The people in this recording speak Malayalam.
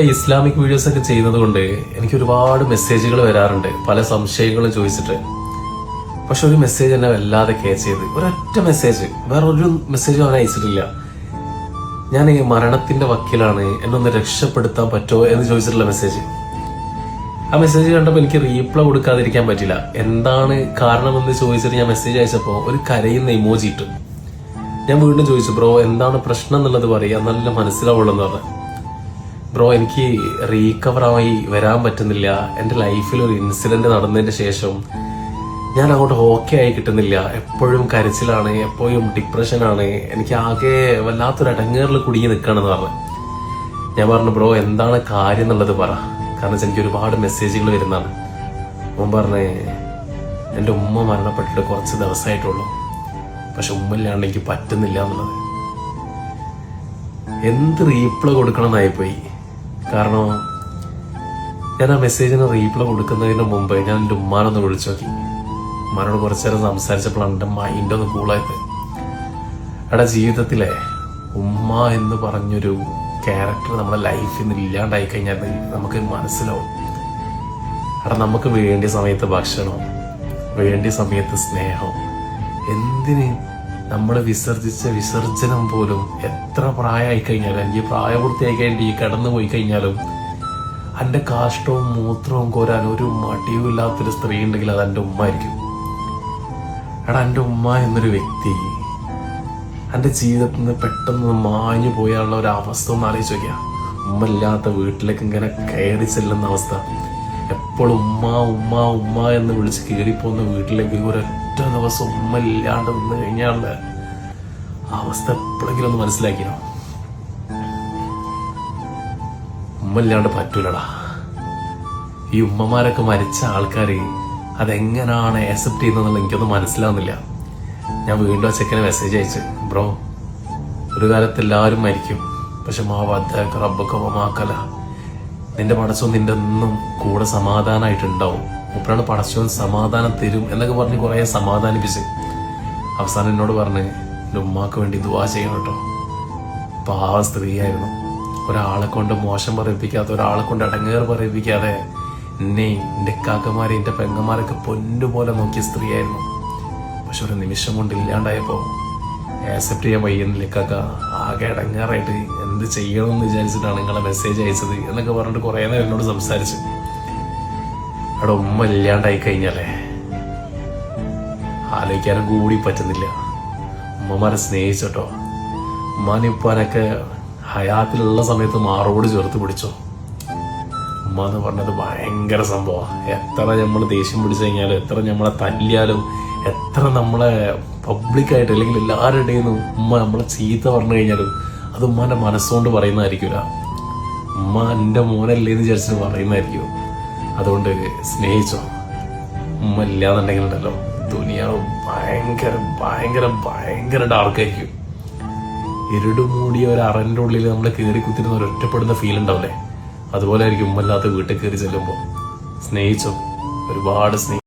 ഇസ്ലാമിക് വീഡിയോസ് ഒക്കെ ചെയ്യുന്നത് കൊണ്ട് എനിക്ക് ഒരുപാട് മെസ്സേജുകൾ വരാറുണ്ട്. പല സംശയങ്ങളും ചോദിച്ചിട്ട്. പക്ഷെ ഒരു മെസ്സേജ് എന്നെ വല്ലാതെ കേച്ച് ചെയ്ത്. ഒരൊറ്റ മെസ്സേജ് വേറെ ഒരു മെസ്സേജും അവൻ അയച്ചിട്ടില്ല. ഞാൻ ഈ മരണത്തിന്റെ വക്കീലാണ്. എന്നൊന്ന് രക്ഷപ്പെടുത്താൻ പറ്റുമോ എന്ന് ചോദിച്ചിട്ടുള്ള മെസ്സേജ് ആ മെസ്സേജ് കണ്ടപ്പോൾ എനിക്ക് റീപ്ലൈ കൊടുക്കാതിരിക്കാൻ പറ്റില്ല. എന്താണ് കാരണമെന്ന് ചോദിച്ചിട്ട് ഞാൻ മെസ്സേജ് അയച്ചപ്പോൾ ഒരു കരയുന്ന ഇമോജി ഇട്ടു. ഞാൻ വീണ്ടും ചോദിച്ചു ബ്രോ എന്താണ് പ്രശ്നം എന്നുള്ളത് പറയുക നല്ല മനസ്സിലാവുള്ളൂ എന്ന് പറഞ്ഞു. ബ്രോ എനിക്ക് റീകവറായി വരാൻ പറ്റുന്നില്ല. എന്റെ ലൈഫിൽ ഒരു ഇൻസിഡന്റ് നടന്നതിന് ശേഷം ഞാൻ അങ്ങോട്ട് ഓക്കെ ആയി കിട്ടുന്നില്ല. എപ്പോഴും കരച്ചിലാണ് എപ്പോഴും ഡിപ്രഷനാണ് എനിക്ക് ആകെ വല്ലാത്തൊരു അടങ്ങേറിൽ കുടുങ്ങി നിൽക്കുകയാണെന്ന് പറഞ്ഞു. ഞാൻ പറഞ്ഞു ബ്രോ എന്താണ് കാര്യം എന്നുള്ളത് പറ. കാരണം എനിക്ക് ഒരുപാട് മെസ്സേജുകൾ വരുന്നതാണ്. അവൻ പറഞ്ഞേ എന്റെ ഉമ്മ മരണപ്പെട്ടിട്ട് കുറച്ച് ദിവസമായിട്ടുള്ളൂ. പക്ഷെ ഉമ്മയില്ലാണ്ട് എനിക്ക് പറ്റുന്നില്ല എന്നുള്ളത്. എന്ത് റീപ്ലൈ കൊടുക്കണമെന്നായിപ്പോയി കാരണം ഞാൻ ആ മെസ്സേജിന് റീപ്ലൈ കൊടുക്കുന്നതിന് മുമ്പ് ഞാൻ എന്റെ ഉമ്മാനൊന്ന് വിളിച്ചു നോക്കി. ഉമ്മാനോട് കുറച്ചു നേരം സംസാരിച്ചപ്പോഴാണ് എന്റെ മൈൻഡ് ഒന്ന് കൂളായത് എടാ ജീവിതത്തിലെ ഉമ്മ എന്ന് പറഞ്ഞൊരു ക്യാരക്ടർ നമ്മുടെ ലൈഫിൽ നിന്ന് ഇല്ലാണ്ടായി കഴിഞ്ഞാൽ നമുക്ക് മനസ്സിലാവും. എടാ നമുക്ക് വേണ്ടിയ സമയത്ത് ഭക്ഷണം വേണ്ടിയ സമയത്ത് സ്നേഹം എന്തിന് നമ്മൾ വിസർജിച്ച വിസർജനം പോലും എത്ര പ്രായമായി കഴിഞ്ഞാലും എനിക്ക് പ്രായപൂർത്തിയായി കഴിഞ്ഞിട്ട് ഈ കടന്നു പോയി കഴിഞ്ഞാലും എന്റെ കാഷ്ടവും മൂത്രവും കോരാൻ ഒരു മടിയും ഇല്ലാത്തൊരു സ്ത്രീ ഉണ്ടെങ്കിൽ അത് എന്റെ ഉമ്മ ആയിരിക്കും എടാ എന്റെ ഉമ്മ എന്നൊരു വ്യക്തി എന്റെ ജീവിതത്തിൽ നിന്ന് പെട്ടെന്ന് മാഞ്ഞു പോയാലുള്ള ഒരു അവസ്ഥ ഒന്ന് ആലോചിച്ച് നോക്കിയാ. ഉമ്മ ഇല്ലാത്ത വീട്ടിലേക്ക് ഇങ്ങനെ കയറി ചെല്ലുന്ന അവസ്ഥ. എപ്പോഴും ഉമ്മ ഉമ്മ ഉമ്മ എന്ന് വിളിച്ച് കയറിപ്പോകുന്ന വീട്ടിലേക്ക് ഒരൊറ്റ ദിവസം ഉമ്മ ഇല്ലാണ്ട് നിന്ന് കഴിഞ്ഞാലുള്ള അവസ്ഥ എപ്പോഴെങ്കിലും ഒന്ന് മനസ്സിലാക്കിയോ ഉമ്മ ഇല്ലാണ്ട് പറ്റൂലടാ. ഈ ഉമ്മമാരൊക്കെ മരിച്ച ആൾക്കാര് അതെങ്ങനാണ് ആക്സെപ്റ്റ് ചെയ്യുന്നതെന്നുള്ള എനിക്കൊന്നും മനസ്സിലാവുന്നില്ല. ഞാൻ വീണ്ടും ആ ചെക്കനെ മെസ്സേജ് അയച്ചു ബ്രോ ഒരു കാലത്ത് എല്ലാവരും മരിക്കും. പക്ഷെ മാവാദ്ദ മാക്കല നിന്റെ മനസ്സും നിന്റെ ഒന്നും കൂടെ സമാധാനമായിട്ടുണ്ടാവും മുപ്പരാണ് പടച്ചവൻ സമാധാനം തരും എന്നൊക്കെ പറഞ്ഞ് കുറെ സമാധാനിപ്പിച്ച്. അവസാനം എന്നോട് പറഞ്ഞ് എന്റെ ഉമ്മാക്ക് വേണ്ടി ദുവാ ചെയ്യണം കേട്ടോ. പാവ സ്ത്രീയായിരുന്നു. ഒരാളെ കൊണ്ട് മോശം പറയിപ്പിക്കാതെ ഒരാളെ കൊണ്ട് അടങ്ങേറ് പറയിപ്പിക്കാതെ എന്നെ എന്റെ കാക്കമാരെ എന്റെ പെങ്ങന്മാരൊക്കെ പൊന്നുപോലെ നോക്കിയ സ്ത്രീയായിരുന്നു. പക്ഷെ ഒരു നിമിഷം കൊണ്ട് ഇല്ലാണ്ടായപ്പോൾ ആക്സെപ്റ്റ് ചെയ്യാൻ വയ്യുന്നില്ല കാക്ക? ആകെ അടങ്ങാറായിട്ട് എന്ത് ചെയ്യണമെന്ന് വിചാരിച്ചിട്ടാണ് നിങ്ങളെ മെസ്സേജ് അയച്ചത് എന്നൊക്കെ പറഞ്ഞിട്ട് കുറേ നേരം എന്നോട് സംസാരിച്ചു. അവിടെ ഉമ്മ ഇല്ലാണ്ടായി കഴിഞ്ഞാലേ? ആലോചിക്കാനും കൂടി പറ്റുന്നില്ല. ഉമ്മമാരെ സ്നേഹിച്ചോട്ടോ. ഉമ്മാനിപ്പാനൊക്കെ ഹയാത്തിലുള്ള സമയത്ത് മാറോട് ചേർത്ത് പിടിച്ചോ. ഉമ്മ എന്ന് പറഞ്ഞത് ഭയങ്കര സംഭവമാണ് എത്ര നമ്മൾ ദേഷ്യം പിടിച്ചു കഴിഞ്ഞാലും എത്ര നമ്മളെ തല്ലിയാലും എത്ര നമ്മളെ പബ്ലിക്കായിട്ട് അല്ലെങ്കിൽ എല്ലാവരുടെ ഉമ്മ നമ്മളെ ചീത്ത പറഞ്ഞു കഴിഞ്ഞാലും അത് ഉമ്മാന്റെ മനസ്സുകൊണ്ട് പറയുന്നതായിരിക്കില്ല ഉമ്മ എന്റെ മോനല്ലേ എന്ന് വിചാരിച്ചിട്ട് പറയുന്നതായിരിക്കും. അതുകൊണ്ട് സ്നേഹിച്ചോ. ഉമ്മ ഇല്ലാന്നുണ്ടെങ്കിൽ ഉണ്ടല്ലോ ദുനിയാവ് ഭയങ്കര ഭയങ്കര ഭയങ്കര ഡാർക്കായിരിക്കും ഇരുടുമൂടിയ ഒരു അറന്റെ ഉള്ളിൽ നമ്മൾ കയറി കുത്തിരുന്ന ഒരു ഒറ്റപ്പെടുന്ന ഫീൽ ഉണ്ടാവില്ലേ? അതുപോലെ ആയിരിക്കും ഉമ്മല്ലാത്ത വീട്ടിൽ കയറി ചെല്ലുമ്പോൾ സ്നേഹിച്ചോ. ഒരുപാട് സ്നേഹി